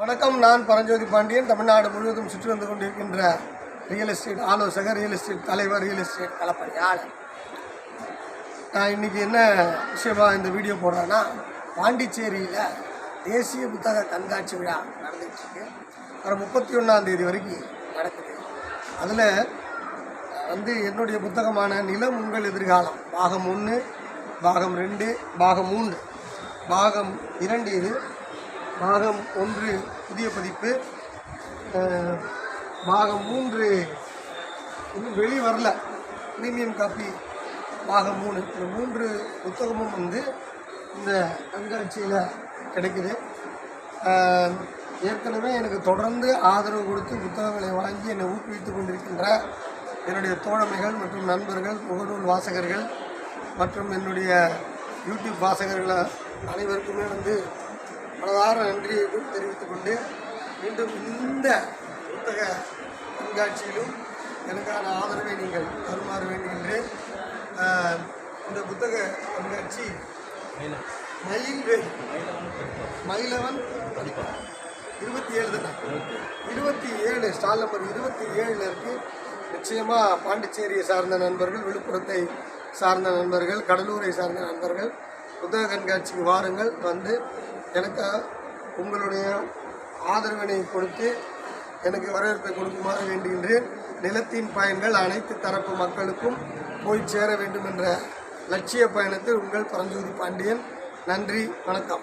வணக்கம் நான் பரஞ்சோதி பாண்டியன். தமிழ்நாடு முழுவதும் சுற்றி வந்து கொண்டிருக்கின்ற ரியல் எஸ்டேட் ஆலோசகர் ரியல் எஸ்டேட் தலைவர் ரியல் எஸ்டேட் களப்பணியாளர். நான் இன்னைக்கு என்ன விஷயமா இந்த வீடியோ போடுறேன்னா பாண்டிச்சேரியில் தேசிய புத்தக கண்காட்சி விழா நடந்துச்சு வர முப்பத்தி ஒன்றாம் தேதி வரைக்கும் நடக்குது. அதில் வந்து என்னுடைய புத்தகமான நிலம் உங்கள் எதிர்காலம். பாகம் ஒன்று பாகம் ரெண்டு பாகம் மூன்று. பாகம் இரண்டு இது பாகம் ஒன்று புதிய பதிப்பு. பாகம் மூன்று இன்னும் வெளி வரல. ப்ரீமியம் காப்பி பாகம் மூணு. இந்த மூன்று புத்தகமும் வந்து இந்த கண்காட்சியில் கிடைக்குது. ஏற்கனவே எனக்கு தொடர்ந்து ஆதரவு கொடுத்து புத்தகங்களை வாங்கி என்னை ஊக்குவித்து கொண்டிருக்கின்ற என்னுடைய தோழமைகள் மற்றும் நண்பர்கள் முகநூல் வாசகர்கள் மற்றும் என்னுடைய யூடியூப் வாசகர்கள் அனைவருக்குமே வந்து மனதார நன்றியை தெரிவித்துக் கொண்டு மீண்டும் இந்த புத்தக கண்காட்சியிலும் எனக்கான ஆதரவை நீங்கள் தருமாறு வேண்டுகின்றேன். இந்த புத்தக கண்காட்சி மயில்வேல் மயிலவன் இருபத்தி ஏழு தானே. இருபத்தி ஏழு ஸ்டால் நம்பர் இருபத்தி ஏழில் இருக்கு. நிச்சயமாக பாண்டிச்சேரியை சார்ந்த நண்பர்கள் விழுப்புரத்தை சார்ந்த நண்பர்கள் கடலூரை சார்ந்த நண்பர்கள் புத்தக கண்காட்சிக்கு வாருங்கள் வந்து எனக்கு உங்களுடைய ஆதரவினை கொடுத்து எனக்கு வரவேற்பை கொடுக்குமாறு வேண்டுகின்றேன். நிலத்தின் பயன்கள் அனைத்து தரப்பு மக்களுக்கும் போய் சேர வேண்டும் என்ற லட்சிய பயணத்தில் உங்கள் பரஞ்சோதி பாண்டியன். நன்றி வணக்கம்.